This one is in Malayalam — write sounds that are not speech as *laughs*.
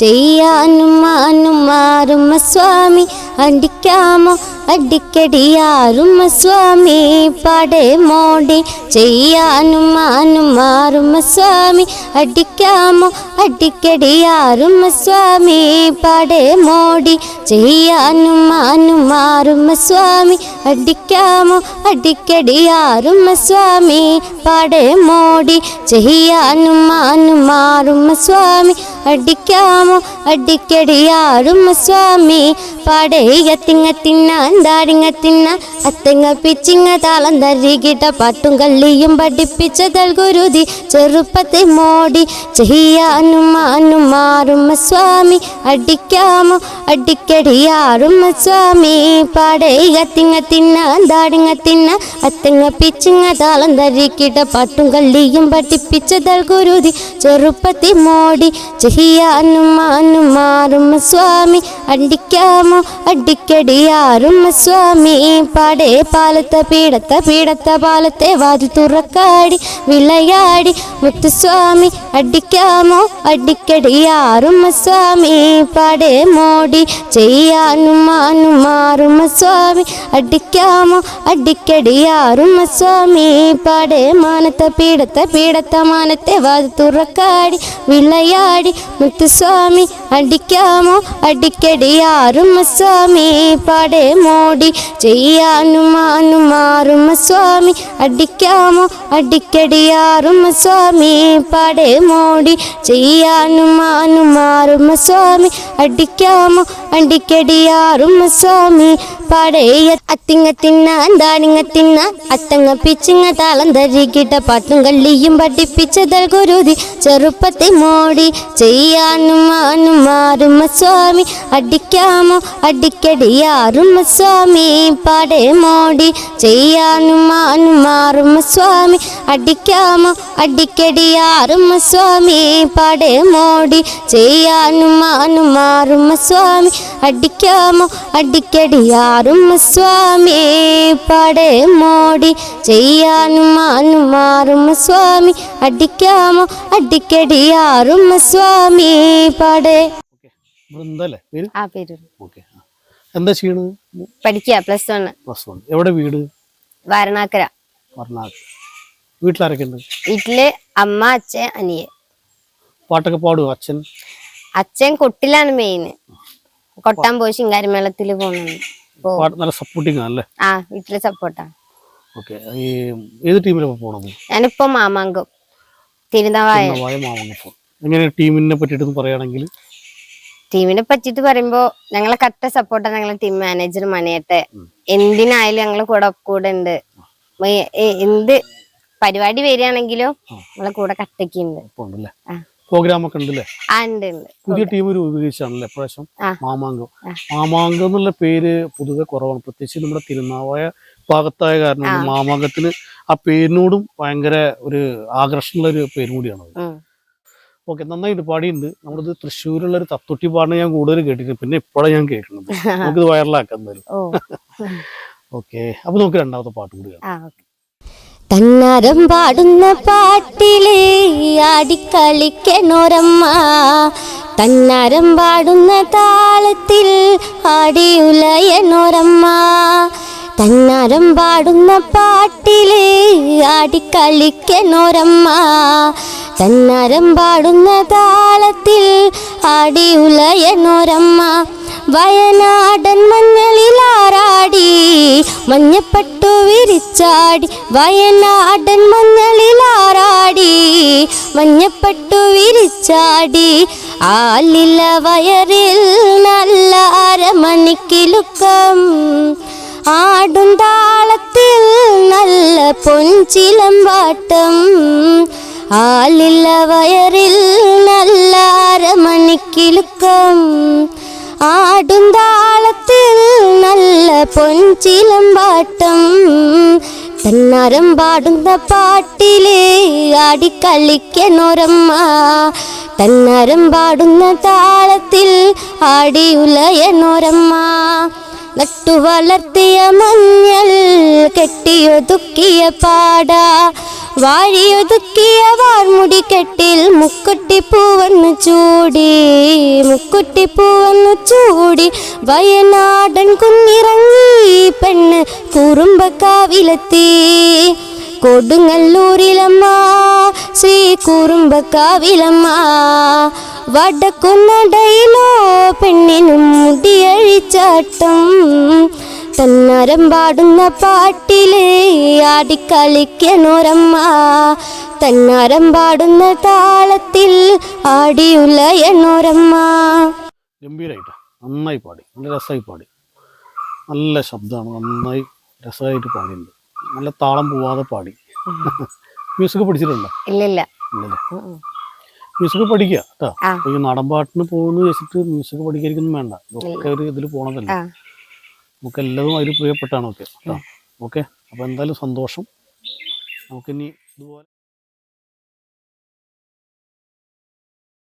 ചെയ്യാനും മാനും മാറുമ്മ സ്വാമി. അടിക്കാമോ? അടിക്കടിയാറുമ്മ സ്വാമി പടേ മോടി ചെയ്യാനും മാനും മാറും സ്വാമി. അടിക്കാമോ? അടിക്കടിയാറുമ്മ സ്വാമി പടേ മോടി ചെയ്യാനും മാനും മാറും സ്വാമി. അടിക്കാമോ? അടിക്കടിയാറുമ്മ സ്വാമി പടേ മോടി ചെയ്യാനും മാനും മാറും സ്വാമി. അടിക്കാമോ? അടിക്കടിയാറുമ്മ സ്വാമി പടയുക തിന്ന ദാരിങ്ങ തിന്ന അത്തങ്ങ പിച്ചിങ്ങ താളം തരികിട്ട പാട്ടും കള്ളിയും പഠിപ്പിച്ച തൽഗുരുതി ചെറുപ്പത്തെ മോടി ചെയ്യാനും മാറുമ്മ സ്വാമി അടിക്കാമോ? അടിക്കടിയാറുമ്മ സ്വാമി പടയുക തിങ്ങ തിന്ന അന്താടിങ്ങ തിന്ന അത്തങ്ങ പിച്ചിങ്ങ താളം തരികിട്ട പാട്ടും കള്ളിയും പഠിപ്പിച്ച തൽഗുരുതി ചെറുപ്പത്തെ മോടി ചെയ്യാനും മാറുമ്മ സ്വാമി അടിക്കാമോ? അടിക്കടിയാറുമ്മ സ്വാമി. പാടേ പാലത്തെ പീടത്തെ പീടത്തെ പാലത്തെ വാതിൽ തുറക്കാടി വിളയാടി. മുത്തുസ്വാമി അടിക്കാമോ? അടിക്കടിയാറുമ്മ സ്വാമി. പാടേ മോടി ചെയ്യാനും മാനും മാറുമ്മ സ്വാമി. അടിക്കാമോ? അടിക്കടിയാറുമ്മ സ്വാമി. പാടേ മാനത്തെ പീടത്തെ പീടത്തെ മാനത്തെ വാതിൽ തുറക്കാടി വിളയാടി. മുത്തുസ്വാമി അടിക്കാമോ? അടിക്കടിയാറും സ്വാമി. പാടേ മോടി ചെയ്യാനും മാറും സ്വാമി. അടിക്കാമോ? അടിക്കടിയാറും സ്വാമി. പാടേ മോടി ചെയ്യാനും മാറും സ്വാമി. അടിക്കാമോ? അടിക്കടിയാറും സ്വാമി. പടയ അത്തിങ്ങ തിന്നാൻ ദാനിങ്ങ തിന്ന അത്തങ്ങ പിച്ചിങ്ങ താളം ധരിക്കിട്ട പാട്ടും കള്ളിയും പഠിപ്പിച്ചതൽ ഗുരുതി. ചെറുപ്പത്തെ മോടി ചെയ്യാനും ആനും മാറുമ സ്വാമി. അടിക്കാമോ അടിക്കടിയാറുമ സ്വാമി. പാടേ മോടി ചെയ്യാനും ആനും മാറുമ സ്വാമി. അടിക്കാമോ അടിക്കടിയാറുമ സ്വാമി. പാടേ മോടി ചെയ്യാനും ആനും മാറുമ സ്വാമി. അടിക്കാമോ അടിക്കടിയാറുമ്മ സ്വാമി പടേ മോടി ചെയ്യാനും മാനും മാറും സ്വാമി അടിക്കാമോ അടിക്കടിയാറും സ്വാമി പടേ. ഓക്കെ. വൃന്ദല്ലേ പേര്? ആ പേര് ഓക്കെ. എന്താ ചെയ്യണത്? പഠിക്കുക പ്ലസ് വൺ പ്ലസ് വൺ എവിടെ വീട്? വാരണാക്കര. വാരണാക്കര. വീട്ടിലാരൊക്കെ ഉണ്ട് വീട്ടിൽ അമ്മ അച്ഛൻ അനിയൻ. പാട്ടൊക്കെ പാടുവോ അച്ഛൻ? അച്ഛൻ കൊട്ടിലാണ് മെയിൻ കൊട്ടാൻ പോയി ശിങ്കാരിമേളത്തിൽ പോകുന്നുണ്ട് നല്ല സപ്പോർട്ടിങ് ആണല്ലേ ആ വീട്ടിൽ സപ്പോർട്ടാണ് ഓക്കെ ഏത് ടീമിലാണ് പോണത്? ഞാനിപ്പോ മാമാങ്കം. തിരുനാവായ. വായ മാവങ്ങപ്പോൾ എങ്ങനെ ടീമിനെ പറ്റിയിട്ട് പറയുകയാണെങ്കിൽ ടീമിനെ പറ്റിട്ട് പറയുമ്പോ ഞങ്ങളെ കട്ട സപ്പോർട്ടാ ഞങ്ങളെ ടീം മാനേജർ മണിയട്ടെ എന്തിനായാലും ഞങ്ങൾ കൂടെ കൂടെ ഉണ്ട്. എന്ത് പരിപാടി വരികയാണെങ്കിലും ഞങ്ങളെ കൂടെ കട്ടയ്ക്കുണ്ട്. പ്രോഗ്രാം ഒക്കെ ഉണ്ടല്ലേ പുതിയ ടീം രൂപീകരിച്ചാണല്ലേ പ്രാവശ്യം. മാമാങ്കം. മാമാങ്കം എന്നുള്ള പേര് പൊതുവെ കുറവാണ്. പ്രത്യേകിച്ച് നമ്മുടെ തിരുനാവായ ഭാഗത്തായ കാരണം മാമാങ്കത്തിന് ആ പേരിനോടും ഭയങ്കര ഒരു ആകർഷണമുള്ള ഒരു പേരും കൂടിയാണ്. ഓക്കെ നന്നായിട്ട് പാടിയുണ്ട് നമ്മളിത് തൃശ്ശൂരുള്ള ഒരു തത്തൊട്ടി പാടിനെ ഞാൻ കൂടുതൽ കേട്ടിട്ടുണ്ട്. പിന്നെ ഇപ്പോഴാണ് ഞാൻ കേൾക്കുന്നത്. *laughs* നമുക്കിത് വൈറലാക്കാൻ തരും ഓക്കെ അപ്പൊ നമുക്ക് രണ്ടാമത്തെ പാട്ട് കൂടിയാണ് കാണാം തന്നരം പാടുന്ന പാട്ടിലെ ആടിക്കളിക്കണോരമ്മ. തന്നരം പാടുന്ന താളത്തിൽ ആടിയുലയനോരമ്മ തന്നരം പാടുന്ന പാട്ടിലെ ആടിക്കളിക്കണോരമ്മ. തന്നരം പാടുന്ന താളത്തിൽ ആടിയുലയനോരമ്മ വയനാടൻ മഞ്ഞളിലാറാടി മഞ്ഞപ്പട്ടു വിരിച്ചാടി വയനാടൻ മഞ്ഞളിലാറാടി മഞ്ഞപ്പെട്ടു വിരിച്ചാടി. ആലില വയറിൽ നല്ല അരമണിക്കിലുക്കം ആടും താളത്തിൽ നല്ല പൊൻചിലം വാട്ടം. ആലില വയറിൽ നല്ല അരമണിക്കിലുക്കം ആടും താളത്തിൽ നല്ല പൊൻചിലമ്പാട്ടം. തന്നരം പാടുന്ന പാട്ടിലേ ആടിക്കളിക്കനോരമ്മ തന്നരം പാടുന്ന താളത്തിൽ ആടി ആടിയുലയനോരമ്മ നട്ടു വളർത്തിയ മഞ്ഞൾ കെട്ടിയൊതുക്കിയ പാട. വാരിയൊതുക്കിയ വാർമുടി കെട്ടിൽ മുക്കുട്ടിപ്പൂവന്നു ചൂടി മുക്കുട്ടിപ്പൂവന്നു ചൂടി വയനാടൻ കുഞ്ഞിറങ്ങി പെണ്ണ് കുറുമ്പക്കാവിലെത്തി. കൊടുങ്ങല്ലൂരിലമ്മ ശ്രീ കുറുമ്പക്കാവിലമ്മ. വടക്കുന്നടയിലോ പെണ്ണിനും മുടിയഴിച്ചാട്ടം തന്നരം പാടുന്ന പാട്ടിൽ ആടിക്കളിക്കണോരമ്മ തന്നരം പാടുന്ന താളത്തിൽ ആടിയുലയണോരമ്മ ഗംഭീരമായിട്ട് നന്നായി പാടി. നല്ല രസമായി പാടി. നല്ല ശബ്ദമാണ്. നന്നായി രസമായിട്ട് പാടിയിട്ടുണ്ട്. നല്ല താളം പോവാതെ പാടി. മ്യൂസിക് പഠിച്ചിട്ടുണ്ടോ? ഇല്ലില്ല. മ്യൂസിക് പഠിക്കുക കേട്ടോ. ഈ നാടൻ പാട്ടിന് പോകുന്നു വെച്ചിട്ട് മ്യൂസിക് പഠിക്കാതിരിക്കൊന്നും വേണ്ട. ഇതൊക്കെ ഒരു ഇതിൽ പോണതല്ലേ. നമുക്ക് എല്ലാതും അതിൽ പ്രിയപ്പെട്ടാണ് കേട്ടോ. ഓക്കെ? അപ്പോൾ എന്തായാലും സന്തോഷം. നമുക്കിനി ഇതുപോലെ